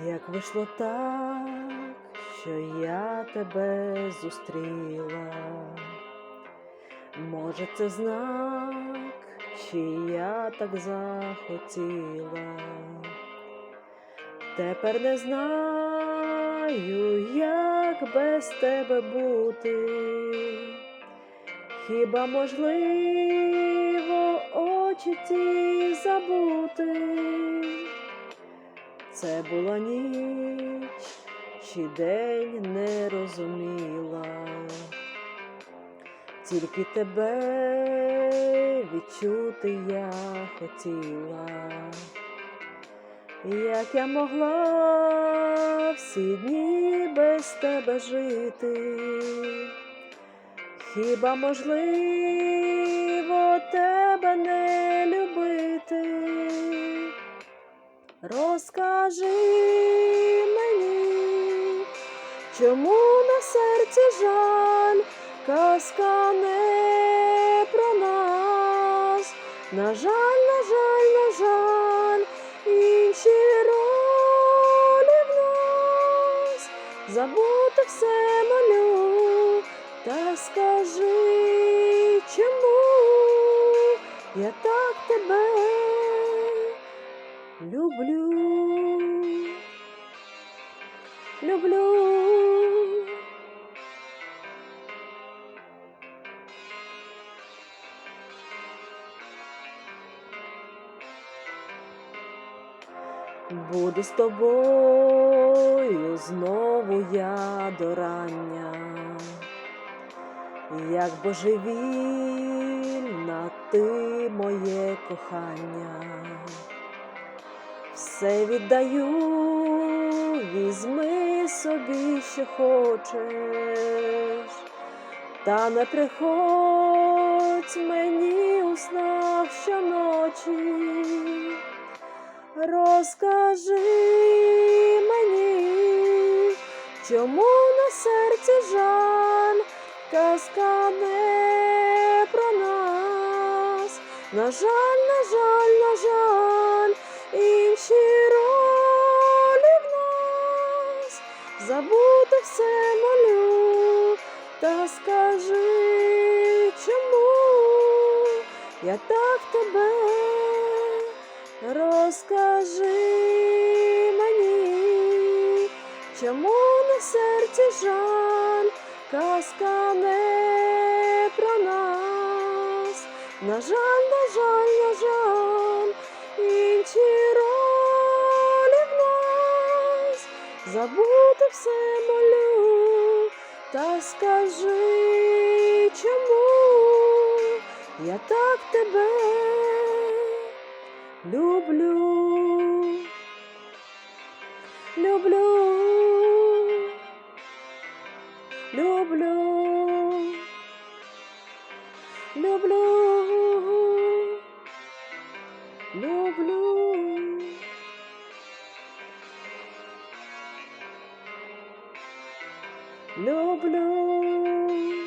Як вийшло так, що я тебе зустріла, може, це знак, чи я так захотіла, тепер не знаю, як без тебе бути, хіба можливо очі ті забути? Це була ніч чи день не розуміла, тільки тебе відчути я хотіла, як я могла всі дні без тебе жити, хіба можливо тебе не любити? Розкажи мені, чому на серці жаль, казка не про нас, на жаль, на жаль, на жаль, інші ролі в нас, забути все малю, та скажи, чому? Я так люблю, люблю. Буду з тобою знову я до рання, як божевільна ти моє кохання все віддаю, візьми собі, що хочеш, та не приходь мені у снах щоночі, розкажи мені, чому на серці жаль, казка не про нас, на жаль, на жаль, на жаль інші ролі в нас, забути все молю, та скажи, чому я так тебе розкажи мені, чому на серці жаль, казка не про нас, на жаль, на жаль, на жаль інші ролі в нас, забути все молю, та скажи, чому я так тебе люблю, люблю, Люблю. Люблю.